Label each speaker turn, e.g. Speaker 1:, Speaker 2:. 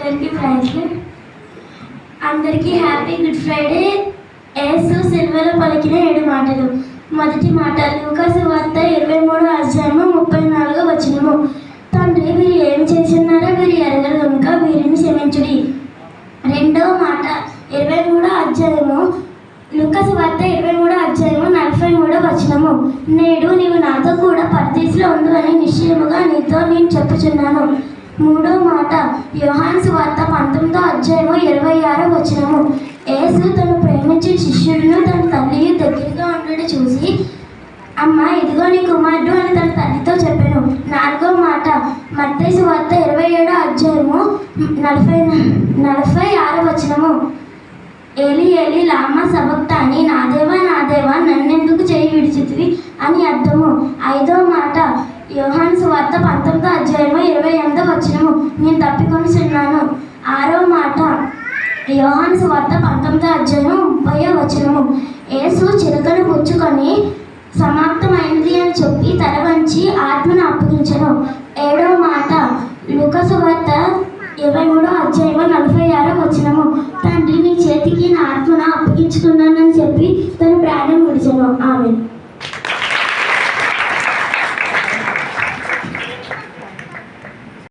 Speaker 1: అందరికీ ఫ్రైడే అందరికీ happy good Friday Yesu సిల్వలో పలికిన ఏడు మాటలు. మొదటి మాట లూకాసు వార్త ఇరవై మూడు అధ్యాయము ముప్పై నాలుగు వచనము. తండ్రి వీరు ఏం చేస్తున్నారో వీరు ఎరగరు కనుక వీరిని క్షమించుడి. రెండవ మాట ఇరవై మూడో అధ్యాయము లుకస్ వార్త ఇరవై మూడో అధ్యాయము నలభై మూడో వచనము. నేడు నీవు నాతో కూడా పరదేశిలో ఉందని నిశ్చయముగా నీతో నేను చెప్పుచున్నాను. మూడో మాట యోహాన్స్ వార్త పంతొమ్మిదో అధ్యాయము ఇరవై ఆరో వచనము. యేసు తను ప్రేమించే శిష్యుడును తన తల్లి దగ్గరగా ఉండడం చూసి అమ్మ ఇదిగో నీ కుమారుడు అని తన తల్లితో చెప్పాను. నాలుగో మాట మత్తయి వార్త ఇరవై ఏడో అధ్యాయము నలభై నలభై ఆరో వచనము. ఏలి ఏలి లామ సబక్తాని నా దేవా నా దేవా నన్నెందుకు చేయి విడిచితివి? అని అర్థము. ఐదో మాట యోహాన్ సువార్త పంతొమ్మిదో అధ్యాయము ఇరవై నేను తప్పికొనిచున్నాను ఆరో మాట. యోహాన్స్ సువార్త పంతొమ్మిదో అధ్యాయము ముప్పయో వచనము. యేసు చిలుకను పుచ్చుకొని సమాప్తమైంది అని చెప్పి తల వంచి ఆత్మను అప్పగించను. ఏడో మాట. లుకసు వార్త ఇరవై మూడో అధ్యాయము నలభై ఆరో వచనము. తండ్రి నీ చేతికి నా ఆత్మను అప్పగించుకున్నానని చెప్పి తన